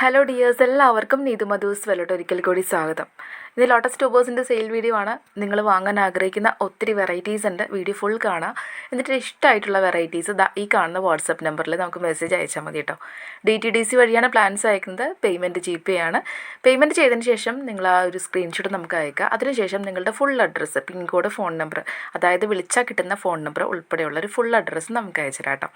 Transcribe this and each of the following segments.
Hello dears എല്ലാവർക്കും നീതു മധുസ് വെല്ലോട്ട് ഒരിക്കൽ കൂടി സ്വാഗതം. ഇത് ലോട്ടസ് ട്യൂബേഴ്സിന്റെ സെയിൽ വീഡിയോ ആണ്. നിങ്ങൾ വാങ്ങാൻ ആഗ്രഹിക്കുന്ന ഒത്തിരി വെറൈറ്റീസ് ഉണ്ട്. വീഡിയോ ഫുൾ കാണാം. എന്നിട്ട് ഇഷ്ടമായിട്ടുള്ള വെറൈറ്റീസ് ഈ കാണുന്ന വാട്സപ്പ് നമ്പറിൽ നമുക്ക് മെസ്സേജ് അയച്ചാൽ മതി കേട്ടോ ഡി ടി ഡി സി വഴിയാണ് പ്ലാൻസ് അയക്കുന്നത്. പേയ്മെന്റ് ജി പേ ആണ്. പേയ്മെന്റ് ചെയ്തതിന് ശേഷം നിങ്ങൾ ആ ഒരു സ്ക്രീൻഷോട്ട് നമുക്ക് അയക്കുക അതിനുശേഷം നിങ്ങളുടെ full address pin code phone number അതായത് വിളിച്ചാൽ കിട്ടുന്ന ഫോൺ നമ്പർ ഉൾപ്പെടെയുള്ള ഒരു ഫുൾ അഡ്രസ്സ് നമുക്ക് അയച്ചു തരാം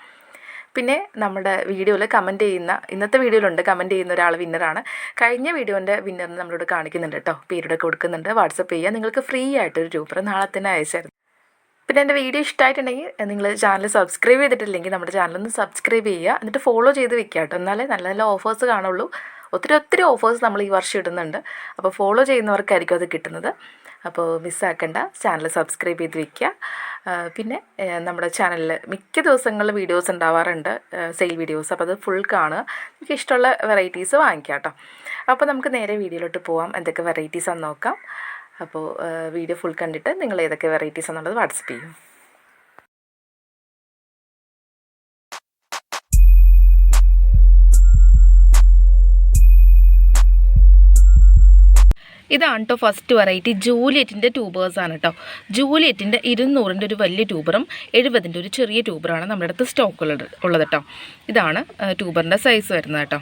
പിന്നെ നമ്മുടെ വീഡിയോയിൽ കമന്റ് ചെയ്യുന്ന ഇന്നത്തെ വീഡിയോയിലുണ്ട് കമന്റ് ചെയ്യുന്ന ഒരാൾ വിന്നറാണ് കഴിഞ്ഞ വീഡിയോന്റെ വിന്നറിന് നമ്മളോട് കാണിക്കുന്നുണ്ട് കേട്ടോ. പേരുടെ കൊടുക്കുന്നുണ്ട്. വാട്സപ്പ് ചെയ്യുക. നിങ്ങൾക്ക് ഫ്രീ ആയിട്ടൊരു രൂപ നാളെ തന്നെ അയച്ചായിരുന്നു. പിന്നെ എന്റെ വീഡിയോ ഇഷ്ടമായിട്ടുണ്ടെങ്കിൽ നിങ്ങൾ ചാനൽ സബ്സ്ക്രൈബ് ചെയ്തിട്ടില്ലെങ്കിൽ നമ്മുടെ ചാനലൊന്ന് സബ്സ്ക്രൈബ് ചെയ്യുക. എന്നിട്ട് ഫോളോ ചെയ്ത് വെക്കുക കേട്ടോ. എന്നാലേ നല്ല നല്ല ഓഫേഴ്സ് കാണുള്ളൂ. ഒത്തിരി ഒത്തിരി ഓഫേഴ്സ് നമ്മൾ ഈ വർഷം ഇടുന്നുണ്ട്. അപ്പോൾ ഫോളോ ചെയ്യുന്നവർക്കായിരിക്കും അത് കിട്ടുന്നത്. അപ്പോൾ മിസ്സാക്കണ്ട ചാനൽ സബ്സ്ക്രൈബ് ചെയ്ത് വെക്കുക. പിന്നെ നമ്മുടെ ചാനലിൽ മിക്ക ദിവസങ്ങളിൽ വീഡിയോസ് ഉണ്ടാവാറുണ്ട് സെയിൽ വീഡിയോസ്. അപ്പോൾ അത് ഫുൾ കാണുക. നിങ്ങൾക്ക് ഇഷ്ടമുള്ള വെറൈറ്റീസ് വാങ്ങിക്കാം കേട്ടോ. അപ്പോൾ നമുക്ക് നേരെ വീഡിയോയിലോട്ട് പോവാം. എന്തൊക്കെ വെറൈറ്റീസ് ആണെന്ന് നോക്കാം അപ്പോൾ വീഡിയോ ഫുൾ കണ്ടിട്ട് നിങ്ങൾ ഏതൊക്കെ വെറൈറ്റീസ് എന്നുള്ളത് വാട്സപ്പ് ചെയ്യും. ഇതാണ് കേട്ടോ ഫസ്റ്റ് വെറൈറ്റി ജൂലിയറ്റിന്റെ ട്യൂബേഴ്സാണ് കേട്ടോ ജൂലിയറ്റിന്റെ ഇരുന്നൂറിന്റെ ഒരു വലിയ ട്യൂബറും എഴുപതിന്റെ ഒരു ചെറിയ ട്യൂബറാണ് നമ്മുടെ അടുത്ത് സ്റ്റോക്ക് ഉള്ളത് ഉള്ളത് കേട്ടോ ഇതാണ് ട്യൂബറിന്റെ സൈസ് വരുന്നത് കേട്ടോ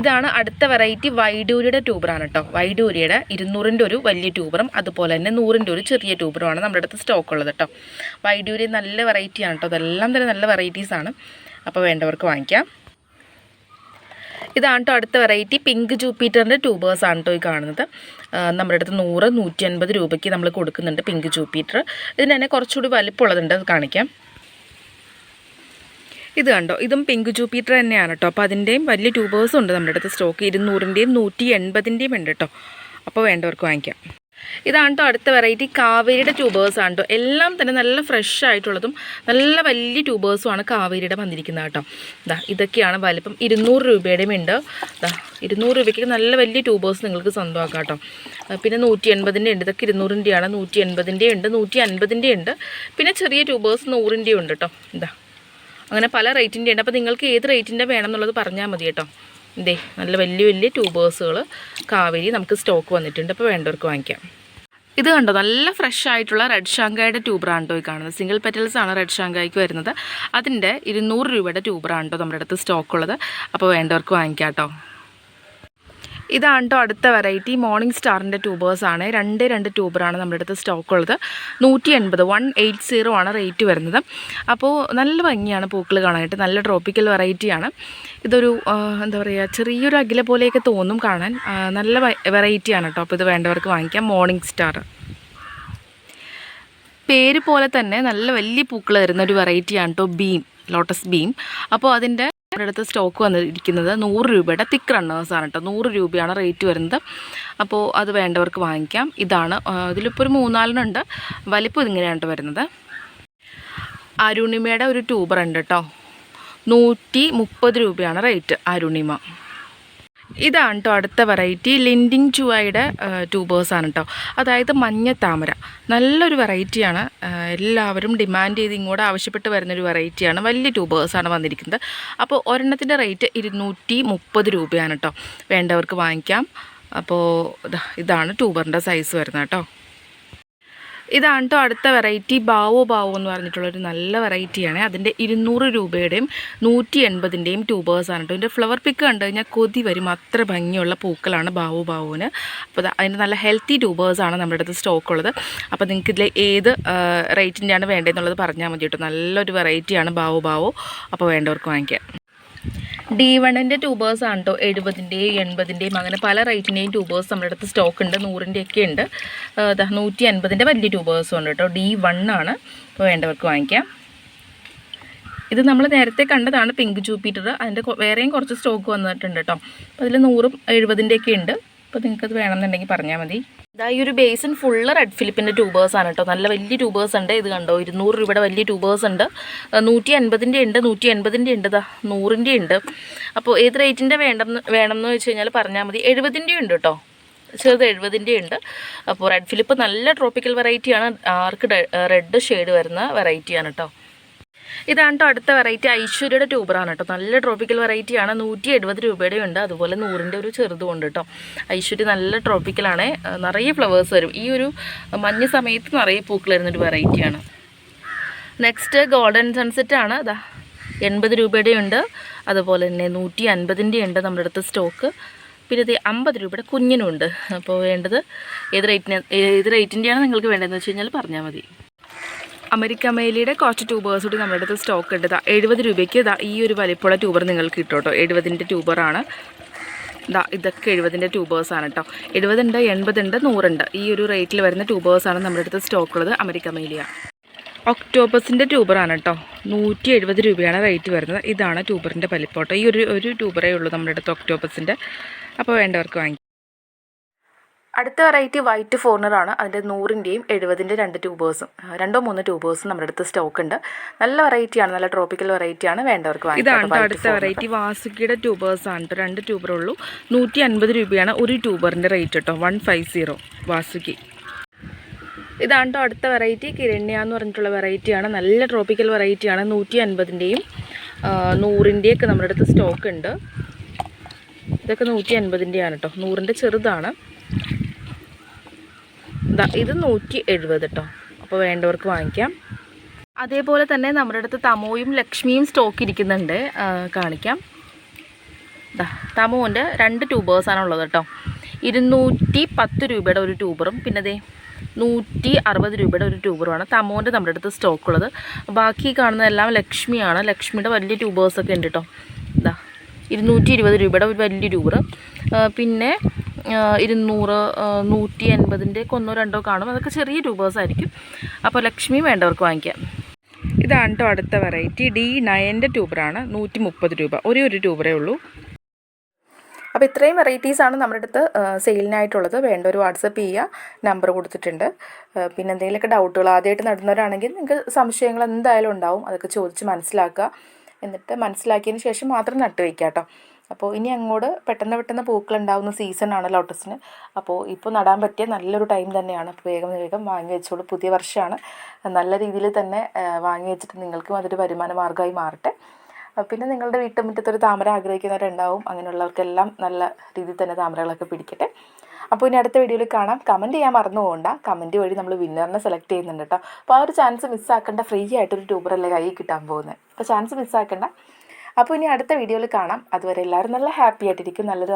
ഇതാണ് അടുത്ത വെറൈറ്റി വൈഡൂരിയുടെ ട്യൂബറാണ് കേട്ടോ വൈഡൂരിയുടെ ഇരുന്നൂറിന്റെ ഒരു വലിയ ട്യൂബറും അതുപോലെ തന്നെ നൂറിന്റെ ഒരു ചെറിയ ട്യൂബറുമാണ് നമ്മുടെ അടുത്ത് സ്റ്റോക്ക് ഉള്ളത് കേട്ടോ വൈഡൂരി നല്ല വെറൈറ്റിയാണ് കേട്ടോ അതെല്ലാം തന്നെ നല്ല വെറൈറ്റീസാണ് അപ്പോൾ വേണ്ടവർക്ക് വാങ്ങിക്കാം. ഇതാണ് കേട്ടോ അടുത്ത വെറൈറ്റി പിങ്ക് ജൂപ്പിറ്ററിന്റെ ആണ് കേട്ടോ ഈ കാണുന്നത്. നമ്മുടെ അടുത്ത് നൂറ് നൂറ്റി അൻപത് രൂപയ്ക്ക് നമ്മൾ കൊടുക്കുന്നുണ്ട് പിങ്ക് ജൂപ്പിറ്റർ. ഇതിന് തന്നെ കുറച്ചുകൂടി വലിപ്പമുള്ളതുണ്ട് അത് കാണിക്കാം. ഇത് കണ്ടോ ഇതും പിങ്ക് ജൂപ്പിറ്റർ തന്നെയാണ് കേട്ടോ. അപ്പോൾ അതിന്റെയും വലിയ ട്യൂബേഴ്സും ഉണ്ട് നമ്മുടെ അടുത്ത്. സ്റ്റോക്ക് ഇരുന്നൂറിന്റെയും നൂറ്റി എൺപതിന്റെയും ഉണ്ട് കേട്ടോ. അപ്പോൾ വേണ്ടവർക്ക് വാങ്ങിക്കാം. ഇതാണ് കേട്ടോ അടുത്ത വെറൈറ്റി കാവേരിയുടെ ട്യൂബേഴ്സ് ആണ് കേട്ടോ എല്ലാം തന്നെ നല്ല ഫ്രഷ് ആയിട്ടുള്ളതും നല്ല വലിയ ട്യൂബേഴ്സുമാണ് കാവേരിയുടെ വന്നിരിക്കുന്നത് കേട്ടോ ഇതാ ഇതൊക്കെയാണ് വലിപ്പം. ഇരുന്നൂറ് രൂപയുടെയും ഉണ്ട്. ഇതാ ഇരുന്നൂറ് രൂപയ്ക്ക് നല്ല വലിയ ട്യൂബേഴ്സ് നിങ്ങൾക്ക് സ്വന്തമാക്കാം കേട്ടോ പിന്നെ നൂറ്റി എൺപതിന്റെ ഉണ്ട്. ഇതൊക്കെ ഇരുന്നൂറിന്റെയാണ്. നൂറ്റി എൺപതിന്റെ ഉണ്ട് നൂറ്റി അൻപതിന്റെ ഉണ്ട്. പിന്നെ ചെറിയ ട്യൂബേഴ്സ് നൂറിന്റെ ഉണ്ട് കേട്ടോ ഇതാ അങ്ങനെ പല റേറ്റിന്റെ ഉണ്ട്. അപ്പോൾ നിങ്ങൾക്ക് ഏത് റേറ്റിന്റെ വേണം എന്നുള്ളത് പറഞ്ഞാൽ മതി കേട്ടോ ഇതേ നല്ല വലിയ വലിയ ട്യൂബേഴ്സുകൾ കാവേരി നമുക്ക് സ്റ്റോക്ക് വന്നിട്ടുണ്ട്. അപ്പോൾ വേണ്ടവർക്ക് വാങ്ങിക്കാം. ഇത് കണ്ടോ? നല്ല ഫ്രഷ് ആയിട്ടുള്ള റെഡ് ഷാങ്കായുടെ ട്യൂബറാണ്ടോ ഈ കാണുന്നത്. സിംഗിൾ പെറ്റൽസ് ആണ് റെഡ് ഷാങ്കായ്ക്ക് വരുന്നത്. അതിന്റെ ഇരുന്നൂറ് രൂപയുടെ ട്യൂബറാണ് കേട്ടോ നമ്മുടെ അടുത്ത് സ്റ്റോക്കുള്ളത് അപ്പോൾ വേണ്ടവർക്ക് വാങ്ങിക്കാം കേട്ടോ. ഇതാണ് കേട്ടോ അടുത്ത വെറൈറ്റി മോർണിംഗ് സ്റ്റാറിന്റെ ട്യൂബേഴ്സാണ് രണ്ട് രണ്ട് ട്യൂബറാണ് നമ്മുടെ അടുത്ത് സ്റ്റോക്ക് ഉള്ളത്. നൂറ്റി എൺപത് വൺ എയ്റ്റ് സീറോ ആണ് റേറ്റ് വരുന്നത്. അപ്പോൾ നല്ല ഭംഗിയാണ് പൂക്കൾ കാണാനായിട്ട്. നല്ല ട്രോപ്പിക്കൽ വെറൈറ്റിയാണ് ഇതൊരു എന്താ പറയുക ചെറിയൊരു അകില പോലെയൊക്കെ തോന്നും കാണാൻ. നല്ല വെറൈറ്റിയാണ് കേട്ടോ അപ്പോൾ ഇത് വേണ്ടവർക്ക് വാങ്ങിക്കാം. മോർണിംഗ് സ്റ്റാർ പേര് പോലെ തന്നെ നല്ല വലിയ പൂക്കൾ വരുന്ന ഒരു വെറൈറ്റിയാണ് കേട്ടോ ബീം ലോട്ടസ് ബീം അപ്പോൾ അതിന്റെ നമ്മുടെ അടുത്ത് സ്റ്റോക്ക് വന്നിരിക്കുന്നത് നൂറ് രൂപയുടെ തിക്ക് റണ്ണേഴ്സാണ് കേട്ടോ നൂറ് രൂപയാണ് റേറ്റ് വരുന്നത്. അപ്പോൾ അത് വേണ്ടവർക്ക് വാങ്ങിക്കാം. ഇതാണ് ഇതിലിപ്പോൾ ഒരു മൂന്നാലിനുണ്ട് വലിപ്പം ഇതിങ്ങനെയാണ് കേട്ടോ വരുന്നത്. അരുണിമയുടെ ഒരു ട്യൂബർ ഉണ്ട് കേട്ടോ നൂറ്റി മുപ്പത് രൂപയാണ് റേറ്റ് അരുണിമ. ഇതാണ് കേട്ടോ അടുത്ത വെറൈറ്റി ലിൻഡിങ് ചുവയുടെ ആണ് കേട്ടോ അതായത് മഞ്ഞ താമര. നല്ലൊരു വെറൈറ്റിയാണ് എല്ലാവരും ഡിമാൻഡ് ചെയ്ത് ഇങ്ങോട്ട് ആവശ്യപ്പെട്ട് വരുന്നൊരു വെറൈറ്റിയാണ് വലിയ ട്യൂബേഴ്സാണ് വന്നിരിക്കുന്നത്. അപ്പോൾ ഒരെണ്ണത്തിന്റെ റേറ്റ് ഇരുന്നൂറ്റി മുപ്പത് രൂപയാണ് കേട്ടോ വേണ്ടവർക്ക് വാങ്ങിക്കാം. അപ്പോൾ ഇതാണ് ട്യൂബറിന്റെ സൈസ് വരുന്നത് കേട്ടോ ഇതാണ് കേട്ടോ അടുത്ത വെറൈറ്റി ബാവോ ബാവോ എന്ന് പറഞ്ഞിട്ടുള്ളൊരു നല്ല വെറൈറ്റിയാണ് അതിന്റെ ഇരുന്നൂറ് രൂപയുടെയും നൂറ്റി എൺപതിന്റെയും ആണ് കേട്ടോ ഫ്ലവർ പിക്ക് കണ്ടു കഴിഞ്ഞാൽ കൊതി വരും. അത്ര ഭംഗിയുള്ള പൂക്കളാണ് ബാവോ ബാവോന്. അപ്പോൾ അതിന്റെ നല്ല ഹെൽത്തി ട്യൂബേഴ്സ് ആണ് നമ്മുടെ അടുത്ത് സ്റ്റോക്ക് ഉള്ളത്. അപ്പോൾ നിങ്ങൾക്ക് ഇതിലെ ഏത് റേറ്റിന്റെയാണ് വേണ്ടതെന്നുള്ളത് പറഞ്ഞാൽ മതി കേട്ടോ നല്ലൊരു വെറൈറ്റിയാണ് ബാവോ ബാവോ. അപ്പോൾ വേണ്ടവർക്ക് വാങ്ങിക്കാം. ഡി വണ്ണിന്റെ ട്യൂബേഴ്സ് ആണ് കേട്ടോ എഴുപതിന്റെയും എൺപതിന്റെയും അങ്ങനെ പല റേറ്റിന്റെയും ട്യൂബേഴ്സ് നമ്മുടെ അടുത്ത് സ്റ്റോക്ക് ഉണ്ട്. നൂറിന്റെ ഒക്കെ ഉണ്ട്. നൂറ്റി അൻപതിന്റെ വലിയ ട്യൂബേഴ്സും ഉണ്ട് കേട്ടോ ഡി വണ്ണാണ് ആണ്. അപ്പോൾ വേണ്ടവർക്ക് വാങ്ങിക്കാം. ഇത് നമ്മൾ നേരത്തെ കണ്ടതാണ് പിങ്ക് ജൂപ്പിറ്റർ അതിന്റെ വേറെയും കുറച്ച് സ്റ്റോക്ക് വന്നിട്ടുണ്ട് കേട്ടോ അപ്പോൾ അതിൽ നൂറും എഴുപതിന്റെയൊക്കെ ഉണ്ട്. അപ്പോൾ നിങ്ങൾക്കത് വേണമെന്നുണ്ടെങ്കിൽ പറഞ്ഞാൽ മതി. ഇതാ ഈ ഒരു ബേസിൻ ഫുള്ള് റെഡ് ഫിലിപ്പിന്റെ ട്യൂബേഴ്സ് ആണ് കേട്ടോ നല്ല വലിയ ട്യൂബേഴ്സ് ഉണ്ട്. ഇത് കണ്ടോ? ഇരുന്നൂറ് രൂപയുടെ വലിയ ട്യൂബേഴ്സ് ഉണ്ട്. നൂറ്റി അൻപതിന്റെ ഉണ്ട് നൂറ്റി എൺപതിന്റെ ഉണ്ട് ഇതാ നൂറിന്റെ ഉണ്ട്. അപ്പോൾ ഏത് റേറ്റിന്റെ വേണ്ടെന്ന് വേണമെന്ന് വെച്ച് കഴിഞ്ഞാൽ പറഞ്ഞാൽ മതി. എഴുപതിന്റെ ഉണ്ട് കേട്ടോ ചെറുത് എഴുപതിന്റെ ഉണ്ട്. അപ്പോൾ റെഡ് ഫിലിപ്പ് നല്ല ട്രോപ്പിക്കൽ വെറൈറ്റിയാണ് ആർക്ക് റെഡ് ഷെയ്ഡ് വരുന്ന വെറൈറ്റിയാണ് കേട്ടോ ഇതാണ് കേട്ടോ അടുത്ത വെറൈറ്റി ഐശ്വര്യയുടെ ട്യൂബറാണ് കേട്ടോ നല്ല ട്രോപ്പിക്കൽ വെറൈറ്റിയാണ് നൂറ്റി എഴുപത് രൂപയുടെ ഉണ്ട്. അതുപോലെ നൂറിന്റെ ഒരു ചെറുതും ഉണ്ട് കേട്ടോ ഐശ്വര്യ നല്ല ട്രോപ്പിക്കലാണ് നിറയെ ഫ്ലവേഴ്സ് വരും. ഈ ഒരു മഞ്ഞ സമയത്ത് നിറയെ പൂക്കൾ വരുന്നൊരു വെറൈറ്റിയാണ് നെക്സ്റ്റ് ഗോൾഡൻ സൺസെറ്റ് ആണ്. അതാ എൺപത് രൂപയുടെ ഉണ്ട്. അതുപോലെ തന്നെ നൂറ്റി അൻപതിന്റെ ഉണ്ട് നമ്മുടെ അടുത്ത് സ്റ്റോക്ക് പിന്നെ ഇത് അമ്പത് രൂപയുടെ കുഞ്ഞിനുണ്ട്. അപ്പോൾ വേണ്ടത് ഏത് റേറ്റിന് ഏത് റേറ്റിന്റെയാണ് നിങ്ങൾക്ക് വേണ്ടതെന്ന് വെച്ച് കഴിഞ്ഞാൽ പറഞ്ഞാൽ മതി. അമേരിക്ക മേലിയുടെ കുറച്ച് ട്യൂബേഴ്സ് കൂടി നമ്മുടെ അടുത്ത് സ്റ്റോക്ക് ഉണ്ട്. ഇതാ എഴുപത് രൂപയ്ക്ക് ഇതാ ഈ ഒരു വലിപ്പമുള്ള ട്യൂബർ നിങ്ങൾക്ക് കിട്ടും കേട്ടോ. എഴുപതിന്റെ ട്യൂബറാണ് ഇതാ ഇതൊക്കെ എഴുപതിന്റെ ട്യൂബേഴ്സാണ് കേട്ടോ. എഴുപതുണ്ട് എൺപതുണ്ട് നൂറുണ്ട്. ഈ ഒരു റേറ്റിൽ വരുന്ന ട്യൂബേഴ്സാണ് നമ്മുടെ അടുത്ത് സ്റ്റോക്ക് ഉള്ളത് അമേരിക്ക മേലിയ. ഒക്ടോബസിന്റെ ട്യൂബറാണ് കേട്ടോ. നൂറ്റി എഴുപത് രൂപയാണ് റേറ്റ് വരുന്നത്. ഇതാണ് ട്യൂബറിന്റെ വലിപ്പോട്ടോ ഈ ഒരു ഒരു ട്യൂബറേ ഉള്ളൂ നമ്മുടെ അടുത്ത് ഒക്ടോബസിന്റെ അപ്പോൾ വേണ്ടവർക്ക് വാങ്ങിക്കാം. അടുത്ത വെറൈറ്റി വൈറ്റ് ഫോർണറാണ് അതിന്റെ നൂറിന്റെയും എഴുപതിന്റെ രണ്ട് ട്യൂബേഴ്സും രണ്ടോ മൂന്നോ ട്യൂബേഴ്സും നമ്മുടെ അടുത്ത് സ്റ്റോക്ക് ഉണ്ട്. നല്ല വെറൈറ്റിയാണ് നല്ല ട്രോപ്പിക്കൽ വെറൈറ്റിയാണ് വേണ്ടവർക്ക് ഇതാണ് അടുത്ത വെറൈറ്റി വാസുക്കിയുടെ ട്യൂബേഴ്സ് ആണ് കേട്ടോ രണ്ട് ട്യൂബർ ഉള്ളൂ. നൂറ്റി അൻപത് രൂപയാണ് ഒരു ട്യൂബറിന്റെ റേറ്റ് കേട്ടോ വൺ ഫൈവ് സീറോ വാസുക്കി ഇതാണ് അടുത്ത വെറൈറ്റി കിരണ്യ എന്ന് പറഞ്ഞിട്ടുള്ള വെറൈറ്റിയാണ് നല്ല ട്രോപ്പിക്കൽ വെറൈറ്റിയാണ് നൂറ്റി അൻപതിന്റെയും നൂറിന്റെയൊക്കെ നമ്മുടെ അടുത്ത് സ്റ്റോക്ക് ഉണ്ട്. ഇതൊക്കെ നൂറ്റി അൻപതിന്റെയാണ് കേട്ടോ നൂറിന്റെ ചെറുതാണ്. ഇത് നൂറ്റി എഴുപത് കേട്ടോ അപ്പോൾ വേണ്ടവർക്ക് വാങ്ങിക്കാം. അതേപോലെ തന്നെ നമ്മുടെ അടുത്ത് തമോയും ലക്ഷ്മിയും സ്റ്റോക്ക് ഇരിക്കുന്നുണ്ട്. കാണിക്കാം. തമോന്റെ രണ്ട് ട്യൂബേഴ്സാണ് ഉള്ളത് കേട്ടോ ഇരുന്നൂറ്റി പത്ത് രൂപയുടെ ഒരു ട്യൂബറും പിന്നെ ദേ നൂറ്റി അറുപത് രൂപയുടെ ഒരു ട്യൂബറുമാണ് തമോന്റെ നമ്മുടെ അടുത്ത് സ്റ്റോക്ക് ഉള്ളത് ബാക്കി കാണുന്നതെല്ലാം ലക്ഷ്മിയാണ്. ലക്ഷ്മിയുടെ വലിയ ട്യൂബേഴ്സൊക്കെ ഉണ്ട് കേട്ടോ ഇതാ ഇരുന്നൂറ്റി ഇരുപത് രൂപയുടെ ഒരു വലിയ ട്യൂബർ പിന്നെ ഇരുന്നൂറ് നൂറ്റി എൺപതിന്റെ ഒക്കെ ഒന്നോ രണ്ടോ കാണും. അതൊക്കെ ചെറിയ ട്യൂബേഴ്സ് ആയിരിക്കും. അപ്പോൾ ലക്ഷ്മി വേണ്ടവർക്ക് വാങ്ങിക്കാം. ഇതാണ് കേട്ടോ അടുത്ത വെറൈറ്റി ഡി നയന്റെ ട്യൂബറാണ്. നൂറ്റി മുപ്പത് രൂപ. ഒരേ ഒരു ട്യൂബറേ ഉള്ളൂ. അപ്പോൾ ഇത്രയും വെറൈറ്റീസാണ് നമ്മുടെ അടുത്ത് സെയിലിനായിട്ടുള്ളത് വേണ്ട ഒരു വാട്സപ്പ് ചെയ്യുക. നമ്പർ കൊടുത്തിട്ടുണ്ട്. പിന്നെ എന്തെങ്കിലുമൊക്കെ ഡൗട്ടുകൾ ആദ്യമായിട്ട് നടന്നവരാണെങ്കിൽ നിങ്ങൾക്ക് സംശയങ്ങൾ എന്തായാലും ഉണ്ടാവും. അതൊക്കെ ചോദിച്ച് മനസ്സിലാക്കുക. എന്നിട്ട് മനസ്സിലാക്കിയതിന് ശേഷം മാത്രം നട്ട് വയ്ക്കുക കേട്ടോ അപ്പോൾ ഇനി അങ്ങോട്ട് പെട്ടെന്ന് പെട്ടെന്ന് പൂക്കൾ ഉണ്ടാകുന്ന സീസണാണ് ലോട്ടസിന് അപ്പോൾ ഇപ്പോൾ നടാൻ പറ്റിയ നല്ലൊരു ടൈം തന്നെയാണ്. അപ്പോൾ വേഗം വേഗം വാങ്ങി വെച്ചോളൂ. പുതിയ വർഷമാണ് നല്ല രീതിയിൽ തന്നെ വാങ്ങി വെച്ചിട്ട് നിങ്ങൾക്കും അതൊരു വരുമാന മാർഗമായി മാറട്ടെ. പിന്നെ നിങ്ങളുടെ വീട്ടുമുറ്റത്ത് ഒരു താമര ആഗ്രഹിക്കുന്നവരുണ്ടാവും. അങ്ങനെയുള്ളവർക്കെല്ലാം നല്ല രീതിയിൽ തന്നെ താമരകളൊക്കെ പിടിക്കട്ടെ. അപ്പോൾ ഇനി അടുത്ത വീഡിയോയിൽ കാണാം. കമന്റ് ചെയ്യാൻ മറന്നു പോകണ്ട. കമന്റ് വഴി നമ്മൾ വിന്നറിനെ സെലക്ട് ചെയ്യുന്നുണ്ട് കേട്ടോ. അപ്പോൾ ആ ഒരു ചാൻസ് മിസ്സാക്കേണ്ട ഫ്രീ ആയിട്ടൊരു ട്യൂബറല്ലേ കയ്യിൽ കിട്ടാൻ പോകുന്നത് അപ്പോൾ ചാൻസ് മിസ്സാക്കേണ്ട അപ്പോൾ ഇനി അടുത്ത വീഡിയോയിൽ കാണാം. അതുവരെ എല്ലാവരും നല്ല ഹാപ്പി ആയിട്ടിരിക്കും നല്ലൊരു